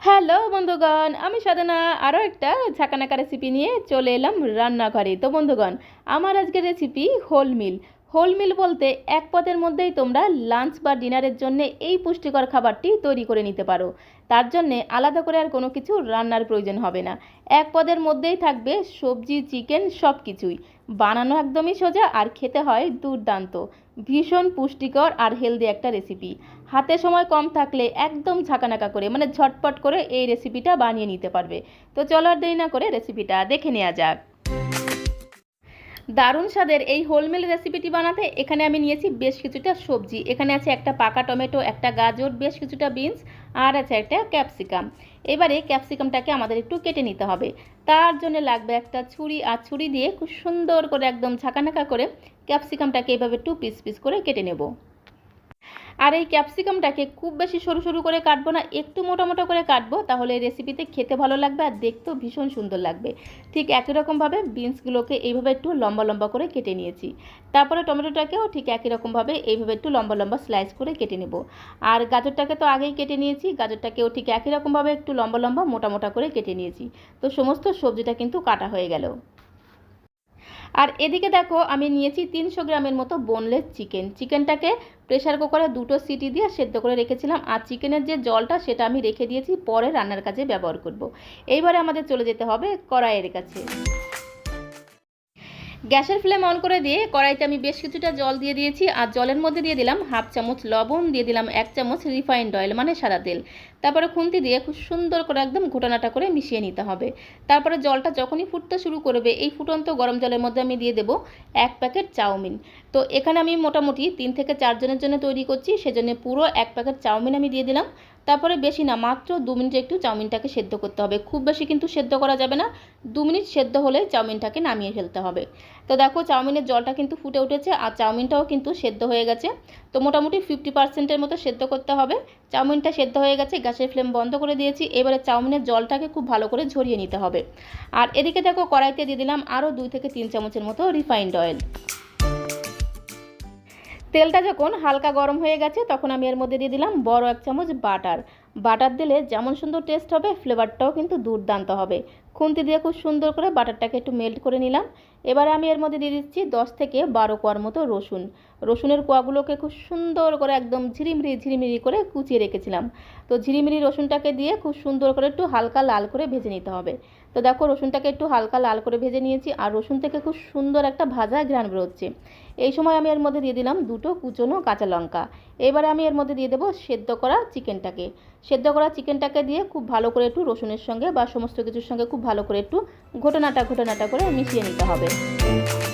Hello বন্ধুগণ, আমি সাধনা। আরও একটা ঝাঁকানাকা রেসিপি নিয়ে চলে এলাম রান্নাঘরে। তো বন্ধুগণ, আমার আজকের recipe whole meal whole meal বলতে এক পদের মধ্যেই তোমরা লাঞ্চ বা ডিনারের জন্য এই পুষ্টিকর খাবারটি তৈরি করে নিতে পারো। তার জন্যে আলাদা করে আর কোনো কিছু রান্নার প্রয়োজন হবে না। এক পদের মধ্যেই থাকবে সবজি, চিকেন সব কিছুই বানানো একদমই সোজা আর খেতে হয় দুর্দান্ত। ভীষণ পুষ্টিকর আর হেলদি একটা রেসিপি। হাতে সময় কম থাকলে একদম ঝাঁকানাকা করে মানে ঝটপট করে এই রেসিপিটা বানিয়ে নিতে পারবে। তো চলো আর দেরি না করে রেসিপিটা দেখে নেওয়া যাক। দারুণ স্বাদের এই হোলমেল রেসিপিটি বানাতে এখানে আমি নিয়েছি বেশ কিছুটা সবজি। এখানে আছে একটা পাকা টমেটো, একটা গাজর, বেশ কিছুটা বিনস আর আছে একটা ক্যাপসিকাম। এবারে ক্যাপসিকামটাকে আমাদের একটু কেটে নিতে হবে। তার জন্য লাগবে একটা ছুরি আর ছুরি দিয়ে খুব সুন্দর করে একদম ঝাঁকানাকা করে ক্যাপসিকামটাকে এভাবে টু পিস পিস করে কেটে নেব। আর এই ক্যাপসিকামটাকে খুব বেশি সরু সরু করে কাটবো না, একটু মোটা মোটা করে কাটবো, তাহলে রেসিপিতে খেতে ভালো লাগবে আর দেখতেও ভীষণ সুন্দর লাগবে। ঠিক একই রকমভাবে বিনসগুলোকে এইভাবে একটু লম্বা লম্বা করে কেটে নিয়েছি। তারপরে টমেটোটাকেও ঠিক একই রকমভাবে এইভাবে একটু লম্বা লম্বা স্লাইস করে কেটে নেব। আর গাজরটাকে তো আগেই কেটে নিয়েছি, গাজরটাকেও ঠিক একই রকমভাবে একটু লম্বা লম্বা মোটা মোটা করে কেটে নিয়েছি। তো সমস্ত সবজিটা কিন্তু কাটা হয়ে গেল। আর এদিকে দেখো, আমি নিয়েছি তিনশো গ্রামের মতো বোনলেস চিকেন চিকেনটাকে প্রেশার কুকারে দুটো সিটি দিয়ে সেদ্ধ করে রেখেছিলাম আর চিকেনের যে জলটা সেটা আমি রেখে দিয়েছি, পরে রান্নার কাজে ব্যবহার করব। এইবারে আমাদের চলে যেতে হবে কড়াইয়ের কাছে। গ্যাসের ফ্লেম অন করে দিয়ে কড়াইতে আমি বেশ কিছুটা জল দিয়ে দিয়েছি আর জলের মধ্যে দিয়ে দিলাম হাফ চামচ লবণ, দিয়ে দিলাম এক চামচ রিফাইন্ড অয়েল মানে সাদা তেল। তারপরে খুন্তি দিয়ে খুব সুন্দর করে একদম ঘোটানাটা করে মিশিয়ে নিতে হবে। তারপরে জলটা যখনই ফুটতে শুরু করবে, এই ফুটন্ত গরম জলের মধ্যে আমি দিয়ে দেবো এক প্যাকেট চাউমিন। তো এখানে আমি মোটামুটি তিন থেকে চারজনের জন্য তৈরি করছি, সেজন্য পুরো এক প্যাকেট চাউমিন আমি দিয়ে দিলাম। তারপরে বেশি না, মাত্র দু মিনিটে একটু চাউমিনটাকে সেদ্ধ করতে হবে। খুব বেশি কিন্তু সেদ্ধ করা যাবে না, দু মিনিট সেদ্ধ হলে চাউমিনটাকে নামিয়ে ফেলতে হবে। তো দেখো চাউমিনের জলটা কিন্তু ফুটে উঠেছে আর চাউমিনটাও কিন্তু সেদ্ধ হয়ে গেছে। তো মোটামুটি ফিফটি পার্সেন্টের মতো সেদ্ধ করতে হবে। চাউমিনটা সেদ্ধ হয়ে গেছে, গ্যাসের ফ্লেম বন্ধ করে দিয়েছি। এবারে চাউমিনের জলটাকে খুব ভালো করে ঝরিয়ে নিতে হবে। আর এদিকে দেখো কড়াইতে দিয়ে দিলাম আরও দুই থেকে তিন চামচের মতো রিফাইন্ড অয়েল। তেলটা যখন হালকা গরম হয়ে গেছে, তখন আমি এর মধ্যে দিয়ে দিলাম বড় এক চামচ বাটার। বাটার দিলে যেমন সুন্দর টেস্ট হবে ফ্লেভারটাও কিন্তু দুর্দান্ত হবে। খুন্তি দিয়ে খুব সুন্দর করে বাটারটাকে একটু মেল্ট করে নিলাম। এবারে আমি এর মধ্যে দিয়ে দিচ্ছি দশ থেকে বারো কোয়ার মতো রসুন। রসুনের কোয়াগুলোকে খুব সুন্দর করে একদম ঝিরিমিরি ঝিরিমিরি করে কুচিয়ে রেখেছিলাম। তো ঝিরিমিরি রসুনটাকে দিয়ে খুব সুন্দর করে একটু হালকা লাল করে ভেজে নিতে হবে। তো দেখো রসুনটাকে একটু হালকা লাল করে ভেজে নিয়েছি আর রসুন থেকে খুব সুন্দর একটা ভাজা ঘ্রাণ বেরোচ্ছে। এই সময় আমি এর মধ্যে দিয়ে দিলাম দুটো কুচনো কাঁচা লঙ্কা। এবারে আমি এর মধ্যে দিয়ে দেবো সেদ্ধ করা চিকেনটাকে। সেদ্ধ করা চিকেনটাকে দিয়ে খুব ভালো করে একটু রসুনের সঙ্গে বা সমস্ত কিছুর সঙ্গে খুব ভালো করে একটু ঘটনাটা ঘটনাটা করে মিশিয়ে নিতে হবে। Música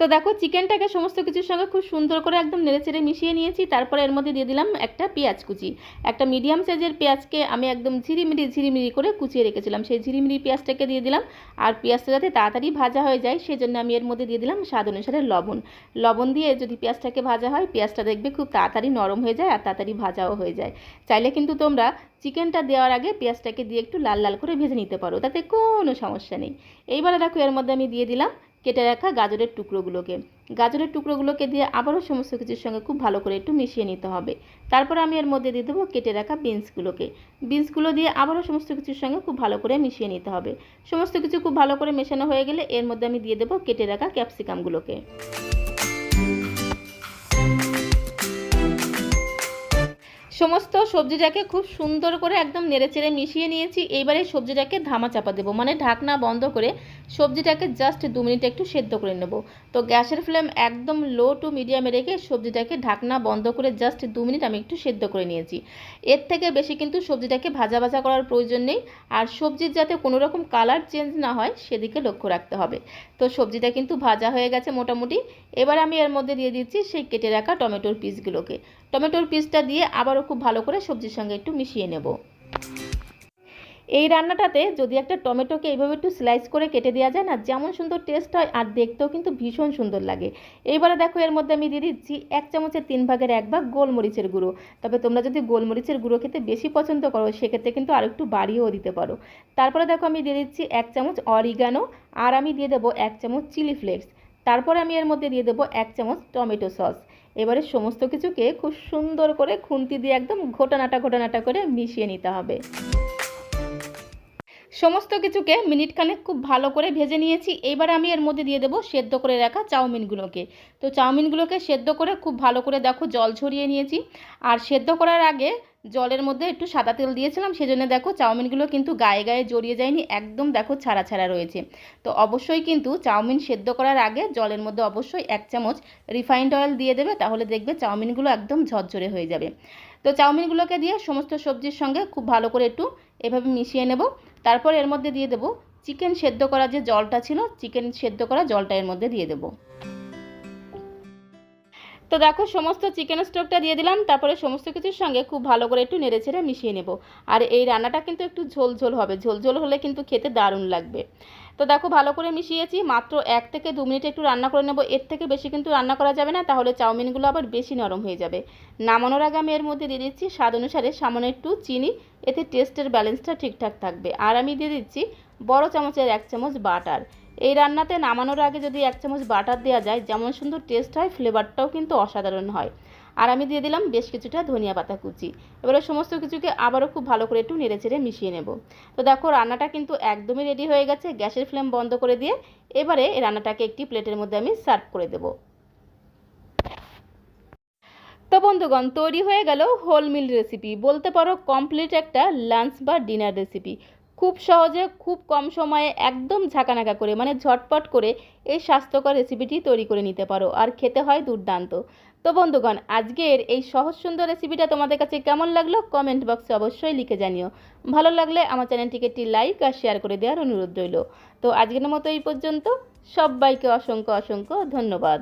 তো দেখো, চিকেনটাকে সমস্ত কিছুর সঙ্গে খুব সুন্দর করে একদম নেড়েচেড়ে মিশিয়ে নিয়েছি। তারপরে এর মধ্যে দিয়ে দিলাম একটা পেঁয়াজ কুচি। একটা মিডিয়াম সাইজের পেঁয়াজকে আমি একদম ঝিরিমিরি ঝিরিমিরি করে কুচিয়ে রেখেছিলাম। সেই ঝিরিমিরি পেঁয়াজটাকে দিয়ে দিলাম আর পেঁয়াজটা যাতে তাড়াতাড়ি ভাজা হয়ে যায় সেই জন্য আমি এর মধ্যে দিয়ে দিলাম স্বাদ অনুসারে লবণ। লবণ দিয়ে যদি পেঁয়াজটাকে ভাজা হয়, পেঁয়াজটা দেখবে খুব তাড়াতাড়ি নরম হয়ে যায় আর তাড়াতাড়ি ভাজাও হয়ে যায়। চাইলে কিন্তু তোমরা চিকেনটা দেওয়ার আগে পেঁয়াজটাকে দিয়ে একটু লাল লাল করে ভেজে নিতে পারো, তাতে কোনো সমস্যা নেই। এইবারে দেখো এর মধ্যে আমি দিয়ে দিলাম কেটে রাখা গাজরের টুকরোগুলোকে। গাজরের টুকরোগুলোকে দিয়ে আবারও সমস্ত কিছুর সঙ্গে খুব ভালো করে একটু মিশিয়ে নিতে হবে। তারপর আমি এর মধ্যে দিয়ে দেবো কেটে রাখা বিনসগুলোকে। বিনসগুলো দিয়ে আবারও সমস্ত কিছুর সঙ্গে খুব ভালো করে মিশিয়ে নিতে হবে। সমস্ত কিছু খুব ভালো করে মেশানো হয়ে গেলে এর মধ্যে আমি দিয়ে দেবো কেটে রাখা ক্যাপসিকামগুলোকে। সমস্ত সবজিটাকে খুব সুন্দর করে একদম নেড়েচেড়ে মিশিয়ে নিয়েছি। এইবারে সবজিটাকে ধামা চাপা দেবো। মানে ঢাকনা বন্ধ করে সবজিটাকে জাস্ট দু মিনিট একটু সেদ্ধ করে নেব। তো গ্যাসের ফ্লেম একদম লো টু মিডিয়ামে রেখে সবজিটাকে ঢাকনা বন্ধ করে জাস্ট দু মিনিট আমি একটু সেদ্ধ করে নিয়েছি। এর থেকে বেশি কিন্তু সবজিটাকে ভাজা ভাজা করার প্রয়োজন নেই। আর সবজির যাতে কোনো রকম কালার চেঞ্জ না হয়, সেদিকে লক্ষ্য রাখতে হবে। তো সবজিটা কিন্তু ভাজা হয়ে গেছে মোটামুটি। এবার আমি এর মধ্যে দিয়ে দিচ্ছি সেই কেটে রাখা টমেটোর পিসগুলোকে টমেটোর পিসটা দিয়ে আবারও খুব ভালো করে সবজির সঙ্গে একটু মিশিয়ে নেব। এই রান্নাটাতে যদি একটা টমেটোকে এইভাবে একটু স্লাইস করে কেটে দেওয়া যায় না, যেমন সুন্দর টেস্ট হয় আর দেখতেও কিন্তু ভীষণ সুন্দর লাগে। এইবারে দেখো, এর মধ্যে আমি দিয়ে দিচ্ছি এক চামচের তিন ভাগের এক ভাগ গোলমরিচের গুঁড়ো। তবে তোমরা যদি গোলমরিচের গুঁড়ো খেতে বেশি পছন্দ করো, সেক্ষেত্রে কিন্তু আর একটু বাড়িয়েও দিতে পারো। তারপরে দেখো, আমি দিয়ে দিচ্ছি এক চামচ অরিগানো আর আমি দিয়ে দেবো এক চামচ চিলি ফ্লেক্স তারপরে আমি এর মধ্যে দিয়ে দেবো এক চামচ টমেটো সস এবারে সমস্ত কিছুকে খুব সুন্দর করে খুন্তি দিয়ে একদম ঘোটানাটা ঘোটানাটা করে মিশিয়ে নিতে হবে। সমস্ত কিছুকে মিনিট খানেক খুব ভালো করে ভেজে নিয়েছি। এবার আমি এর মধ্যে দিয়ে দেবো সেদ্ধ করে রাখা চাউমিনগুলোকে। তো চাউমিনগুলোকে সেদ্ধ করে খুব ভালো করে দেখো জল ঝরিয়ে নিয়েছি। আর সেদ্ধ করার আগে জলের মধ্যে একটু সাদা তেল দিয়েছিলাম, সেজন্য দেখো চাউমিনগুলো কিন্তু গায়ে গায়ে জড়িয়ে যায়নি, একদম দেখো ছাড়া ছাড়া রয়েছে। তো অবশ্যই কিন্তু চাউমিন সেদ্ধ করার আগে জলের মধ্যে অবশ্যই এক চামচ রিফাইন্ড অয়েল দিয়ে দেবে, তাহলে দেখবে চাউমিনগুলো একদম ঝরঝরে হয়ে যাবে। তো চাউমিনগুলোকে দিয়ে সমস্ত সবজির সঙ্গে খুব ভালো করে একটু এভাবে মিশিয়ে নেব। তারপর এর মধ্যে দিয়ে দেবো চিকেন সেদ্ধ করা যে জলটা ছিল, চিকেন সেদ্ধ করা জলটা এর মধ্যে দিয়ে দেবো। তো দেখো সমস্ত চিকেন স্টকটা দিয়ে দিলাম, তারপরে সমস্ত কিছুর সঙ্গে খুব ভালো করে একটু নেড়ে ছেড়ে মিশিয়ে নেব। আর এই রান্নাটা কিন্তু একটু ঝোল ঝোল হবে ঝোল ঝোল হলে কিন্তু খেতে দারুণ লাগবে। তো দেখো, ভালো করে মিশিয়েছি। মাত্র এক থেকে দু মিনিট একটু রান্না করে নেব। এর থেকে বেশি কিন্তু রান্না করা যাবে না। তাহলে চাউমিনগুলো আবার বেশি নরম হয়ে যাবে। নামানোর আগে আমি এর মধ্যে দিয়ে দিচ্ছি স্বাদ অনুসারে সামান্য একটু চিনি। এতে টেস্টের ব্যালেন্সটা ঠিকঠাক থাকবে। আর আমি দিয়ে দিচ্ছি বড় চামচের এক চামচ বাটার। এই রান্নাতে নামানোর আগে যদি এক চামচ বাটার দেওয়া যায়, যেমন সুন্দর টেস্ট হয়, ফ্লেভারটাও কিন্তু অসাধারণ হয়। আর আমি দিয়ে দিলাম বেশ কিছুটা ধনিয়া পাতা কুচি। এবারে সমস্ত কিছুকে আবারও খুব ভালো করে একটু নেড়ে মিশিয়ে নেব। তো দেখো, রান্নাটা কিন্তু একদমই রেডি হয়ে গেছে, গ্যাসের ফ্লেম বন্ধ করে দিয়ে এবারে রান্নাটাকে একটি প্লেটের মধ্যে আমি সার্ভ করে দেব। তো বন্ধুগণ, তৈরি হয়ে গেল হোল মিল রেসিপি বলতে পারো কমপ্লিট একটা লাঞ্চ বা ডিনার রেসিপি খুব সহজে, খুব কম সময়ে, একদম ঝাঁকানাকা করে মানে ঝটপট করে এই স্বাস্থ্যকর রেসিপিটি তৈরি করে নিতে পারো। আর খেতে হয় দুর্দান্ত। তো বন্ধুগণ, আজকের এই সহজ সুন্দর রেসিপিটা তোমাদের কাছে কেমন লাগল কমেন্ট বক্সে অবশ্যই লিখে জানিও। ভালো লাগলে আমার চ্যানেলটিকে একটি লাইক আর শেয়ার করে দেওয়ার অনুরোধ রইল। তো আজকের মতো এই পর্যন্ত, সবাইকে অসংখ্য অসংখ্য ধন্যবাদ।